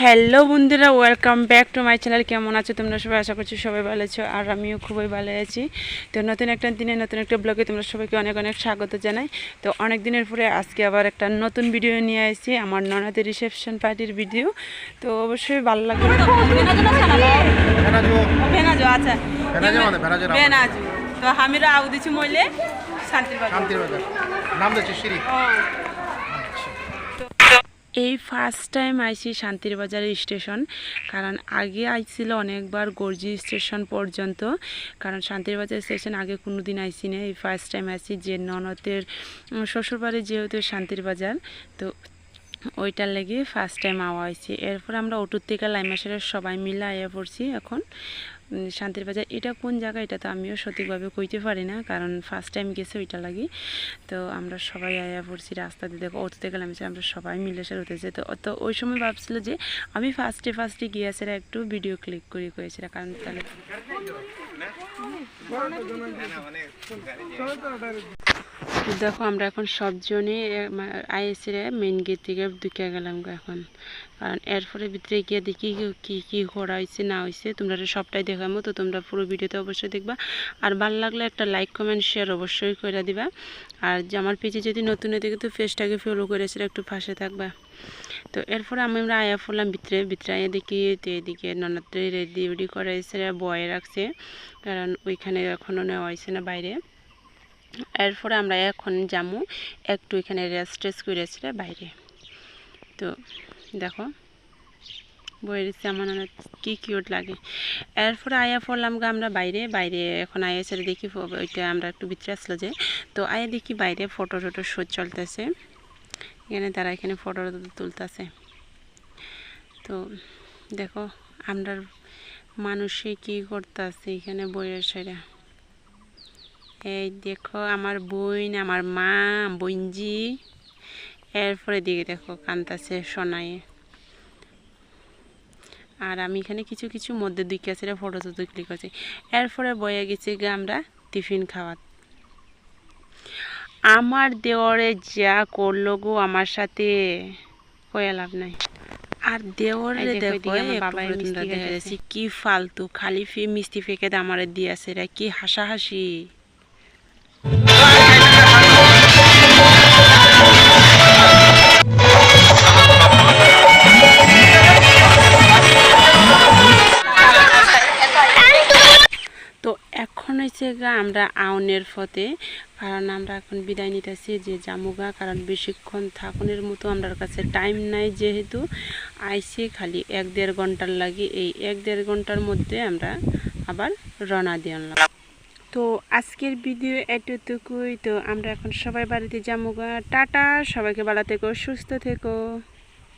Hello বন্ধুরা welcome back to my channel কেমন আছো তোমরা সবাই? আশা করছি সবাই ভালো আছো আর আমিও খুবই ভালো আছি। তো নতুন একটা দিনে নতুন একটা ব্লগে তোমরা সবাইকে অনেক অনেক স্বাগত জানাই। তো অনেক দিনের পরে আজকে আবার একটা নতুন ভিডিও নিয়ে আসছি আমার ননদের রিসেপশন পার্টির ভিডিও তো অবশ্যই ভালো লাগবে। আচ্ছা। মানে তো আমিরা আউ দিছি মইলে শান্তির বাজার। শান্তির বাজার। নাম দিচ্ছি এই ফার্স্ট টাইম আইছি শান্তির বাজারের স্টেশন কারণ আগে আইছিল অনেকবার গর্জি স্টেশন পর্যন্ত, কারণ শান্তির বাজার স্টেশন আগে কোনো দিন আইসি না। এই ফার্স্ট টাইম আইছি যে ননদের শ্বশুরবাড়ি যেহেতু শান্তির বাজার তো ওইটার লেগে ফার্স্ট টাইম আওয়া হয়েছে। এরপর আমরা অটোর থেকে লাইমাসের সবাই মিলে আয়া পড়ছি এখন। শান্তির বাজার। এটা কোন জায়গা? এটা তো আমিও সঠিকভাবে কইতে পারি না, কারণ ফার্স্ট টাইম গেছে ওইটা লাগি। তো আমরা সবাই আয়া পড়ছি রাস্তা দিয়ে। দেখো থেকে নামছে আমরা সবাই মিলে সে উঠেছে তো তো ওই সময় ভাবছিল যে আমি ফার্স্টে ফার্স্টে গিয়েছে একটু ভিডিও ক্লিক করে করেছিলাম কারণ তাহলে দেখো, আমরা এখন সবজনে আইএসির মেন গেট থেকে ঢুকে গেলাম এখন। কারণ এরপরে ভিতরে গিয়ে দেখি কি- কি করা হয়েছে না হয়েছে তোমরা সবটাই দেখাবো তো তোমরা পুরো ভিডিওতে অবশ্যই দেখবা। আর ভালো লাগলে একটা লাইক কমেন্ট শেয়ার অবশ্যই করে দিবা। আর যে আমার পেজে যদি নতুন থাকে তো ফেসটাকে ফলো করেছিল একটু পাশে থাকবা। তো এরপরে আমি আমরা আয়া পড়লাম ভিতরে ভিতরে আয়া দেখি তো এদিকে ননাত্রে রেডি করে বয়ে রাখছে। কারণ ওইখানে এখনও নেওয়া হয়েছে না বাইরে। এরপরে আমরা এখন যামু একটু এখানে রেস্ট টেস্ট করেছি বাইরে। তো দেখো বইয়েছি আমার অনেক কি কিউট লাগে। এরপরে আয়া পড়লাম গা আমরা বাইরে বাইরে এখন আয়া ছেড়ে দেখি ওইটা আমরা একটু ভিতরে আসলো যে। তো আয়া দেখি বাইরে ফটো টটো শুট চলতেছে। এখানে তারা এখানে ফটো তুলতেছে। তো দেখো আমরা মানুষে কি করতেছে এখানে বইয়ের সেরা এই দেখো আমার বোন আমার মা বোনজি। এরপরে দিকে দেখো কান্তাছে সোনায় আর আমি এখানে কিছু কিছু মধ্যে দিকে আছে ফটো টটো ক্লিক করছি। এরপরে বয়ে গেছি গিয়ে আমরা টিফিন খাওয়াত আমার দেওয়ারে যা করল গো আমার সাথে কয়ে লাভ নাই। আর দেওয়ারে এই দেখো, কি ফালতু খালি ফি মিষ্টি ফেকে আমারে দিয়েছে রে কি হাসাহাসি। হয়েছে গা, আমরা আউনের ফতে কারণ আমরা এখন বিদায় নিতেছি যে জামুগা কারণ বেশিক্ষণ থাকুনের মতো আমার কাছে টাইম নাই যেহেতু। আইসে খালি এক দেড় ঘণ্টার লাগে, এই এক দেড় ঘণ্টার মধ্যে আমরা আবার রওনা দিয়ে আনলাম। তো আজকের ভিডিও এতটুকুই। তো আমরা এখন সবাই বাড়িতে জামুগা টাটা, সবাইকে ভালো থেকো, সুস্থ থেকো।